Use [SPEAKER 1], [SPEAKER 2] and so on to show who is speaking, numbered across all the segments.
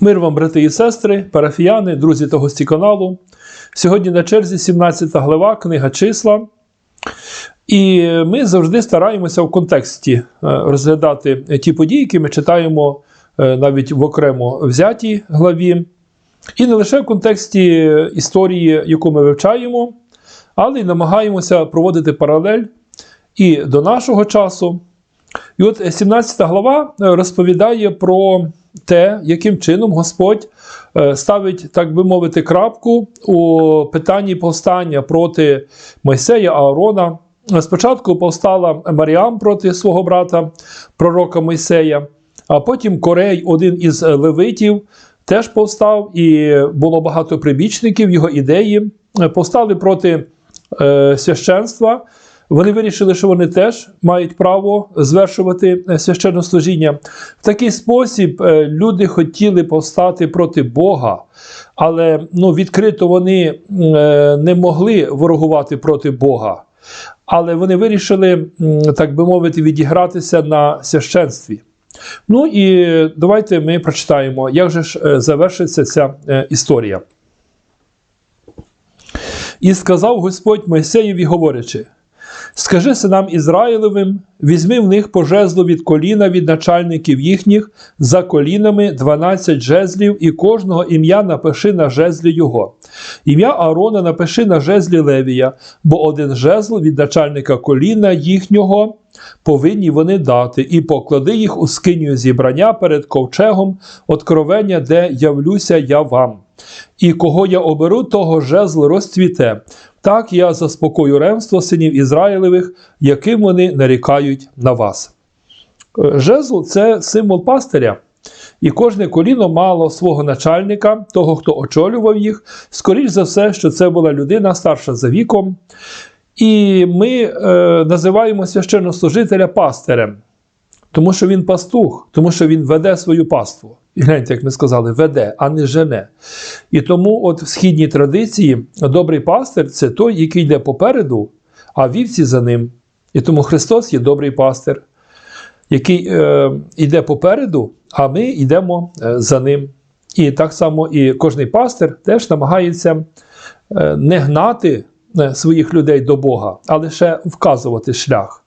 [SPEAKER 1] Мир вам, брати і сестри, парафіяни, друзі та гості каналу. Сьогодні на черзі 17 глава, книга числа. І ми завжди стараємося в контексті е, розглядати ті події, які ми читаємо е, навіть в окремо взятій главі. І не лише в контексті історії, яку ми вивчаємо, але й намагаємося проводити паралель і до нашого часу. І от 17 глава е, розповідає про те, яким чином Господь е, ставить, так би мовити, крапку у питанні повстання проти Мойсея Аарона. Спочатку повстала Маріам проти свого брата, пророка Мойсея, а потім Корей, один із левитів, теж повстав, і було багато прибічників його ідеї. Е, Повстали проти е, священства. Вони вирішили, що вони теж мають право звершувати е, священнослужіння. В такий спосіб е, люди хотіли повстати проти Бога, але ну, відкрито вони е, не могли ворогувати проти Бога. Але вони вирішили, так би мовити, відігратися на священстві. Ну і давайте ми прочитаємо, як же ж завершиться ця історія. І сказав Господь Мойсеєві, говорячи: Скажи синам Ізраїлевим, візьми в них по жезлу від коліна від начальників їхніх, за колінами 12 жезлів, і кожного ім'я напиши на жезлі його. Ім'я Аарона напиши на жезлі Левія, бо один жезл від начальника коліна їхнього повинні вони дати, і поклади їх у скинію зібрання перед ковчегом откровення, де явлюся я вам. І кого я оберу, того жезл розцвіте. Так я заспокою ремство синів Ізраїлевих, яким вони нарікають на вас. Е, Жезл це символ пастиря. І кожне коліно мало свого начальника, того, хто очолював їх. Скоріш за все, що це була людина старша за віком. І ми е, називаємо священнослужителя пастирем, тому що він пастух, тому що він веде свою паству. Гляньте, як ми сказали, веде, а не жене. І тому, от в східній традиції, добрий пастир це той, який йде попереду, а вівці за ним. І тому Христос є добрий пастир, який е, йде попереду, а ми йдемо е, за ним. І так само і кожний пастир теж намагається е, не гнати е, своїх людей до Бога, а лише вказувати шлях.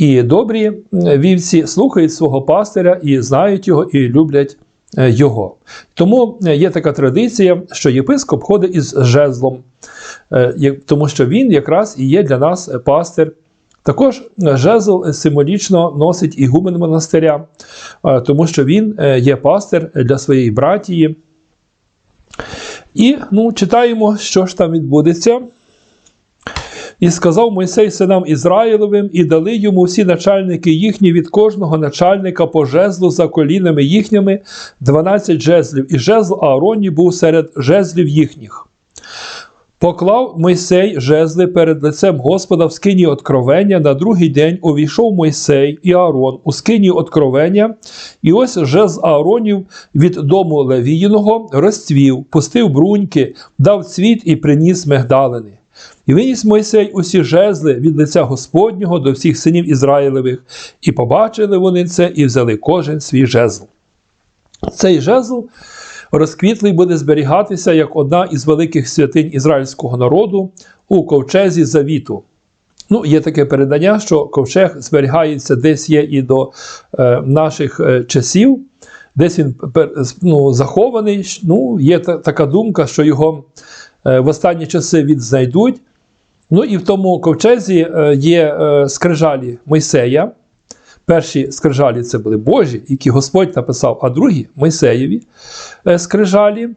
[SPEAKER 1] І добрі е, вівці слухають свого пастиря і знають його, і люблять е, його. Тому е, є така традиція, що єпископ ходить із жезлом, тому що він якраз і є для нас пастир. Також жезл символічно носить ігумен монастиря, тому що він є пастир для своєї братії. І ну, читаємо, що ж там відбудеться. І сказав Мойсей синам Ізраїлевим, і дали йому всі начальники їхні від кожного начальника по жезлу за колінами їхніми 12 жезлів, і жезл Аароні був серед жезлів їхніх. Поклав Мойсей жезли перед лицем Господа в скині откровення. На другий день увійшов Мойсей і Аарон у скині откровення, і ось жезл Ааронів від дому Левіїного розцвів, пустив бруньки, дав цвіт і приніс мигдалини. І виніс Мойсей усі жезли від лиця Господнього до всіх синів Ізраїлевих, і побачили вони це, і взяли кожен свій жезл. Цей жезл розквітлий буде зберігатися як одна із великих святинь ізраїльського народу у ковчезі завіту. Ну, є таке передання, що ковчег зберігається десь є і до е, наших е, часів, десь він ну, захований. Ну, є та, така думка, що його в останні часи відзнайдуть. Ну і в тому ковчезі е, є е, скрижалі Мойсея. Перші скрижалі це були Божі, які Господь написав, а другі Мойсеєві е, скрижалі.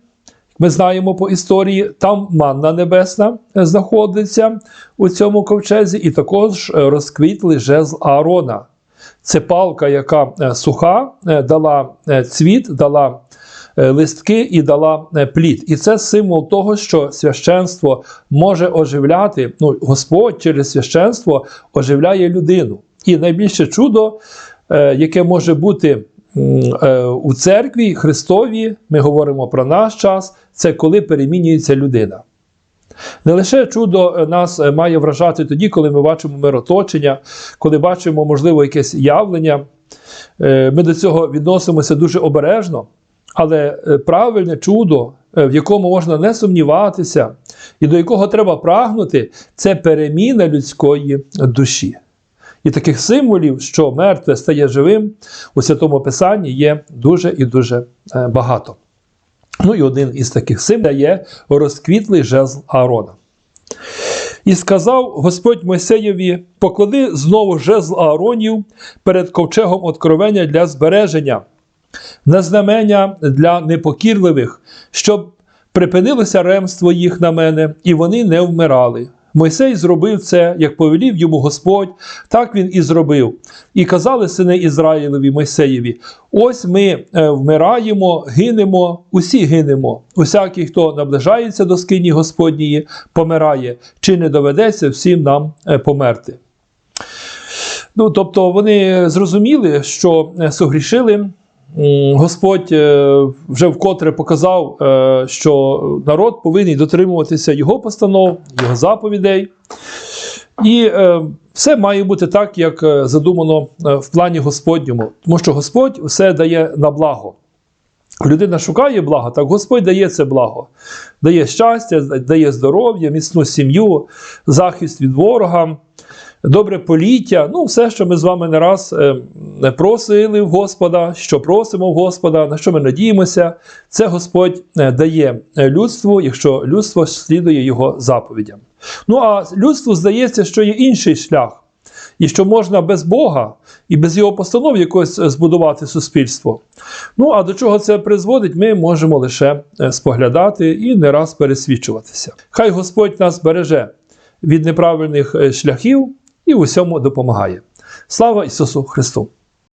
[SPEAKER 1] Ми знаємо по історії, там манна небесна е, знаходиться у цьому ковчезі, і також е, розквітли жезл Аарона. Це палка, яка е, суха, е, дала е, цвіт, дала е, листки і дала е, плід. І це символ того, що священство може оживляти. Ну, Господь через священство оживляє людину. І найбільше чудо, е, яке може бути е, у церкві Христові, ми говоримо про наш час, це коли перемінюється людина. Не лише чудо е, нас е, має вражати тоді, коли ми бачимо мироточення, коли бачимо, можливо, якесь явлення. Е, Ми до цього відносимося дуже обережно. Але е, правильне чудо, е, в якому можна не сумніватися, і до якого треба прагнути, це переміна людської душі. І таких символів, що мертве стає живим, у Святому Писанні є дуже і дуже е, багато. Ну і один із таких символів є розквітлий жезл Аарона. І сказав Господь Мойсеєві: поклади знову жезл Ааронів перед ковчегом откровення для збереження, на знамення для непокірливих, щоб припинилося ремство їх на мене, і вони не вмирали. Мойсей зробив це, як повелів йому Господь, так він і зробив. І казали сини Ізраїлеві Мойсеєві: ось ми е, вмираємо, гинемо, усі гинемо. Усякий, хто наближається до скині Господньої, помирає, чи не доведеться всім нам е, померти. Ну, тобто вони зрозуміли, що е, согрішили. Господь е, вже вкотре показав, е, що народ повинен дотримуватися його постанов, його заповідей. І е, все має бути так, як задумано в плані Господньому, тому що Господь все дає на благо. Людина шукає блага, так Господь дає це благо, дає щастя, дає здоров'я, міцну сім'ю, захист від ворога, добре поліття. Ну, все, що ми з вами не раз е, просили в Господа, що просимо в Господа, на що ми надіємося, це Господь е, дає людству, якщо людство слідує його заповідям. Ну а людству здається, що є інший шлях. І що можна без Бога і без його постанов якось е, збудувати суспільство. Ну а до чого це призводить, ми можемо лише е, споглядати і не раз пересвідчуватися. Хай Господь нас береже від неправильних е, шляхів і в усьому допомагає. Слава Ісусу Христу!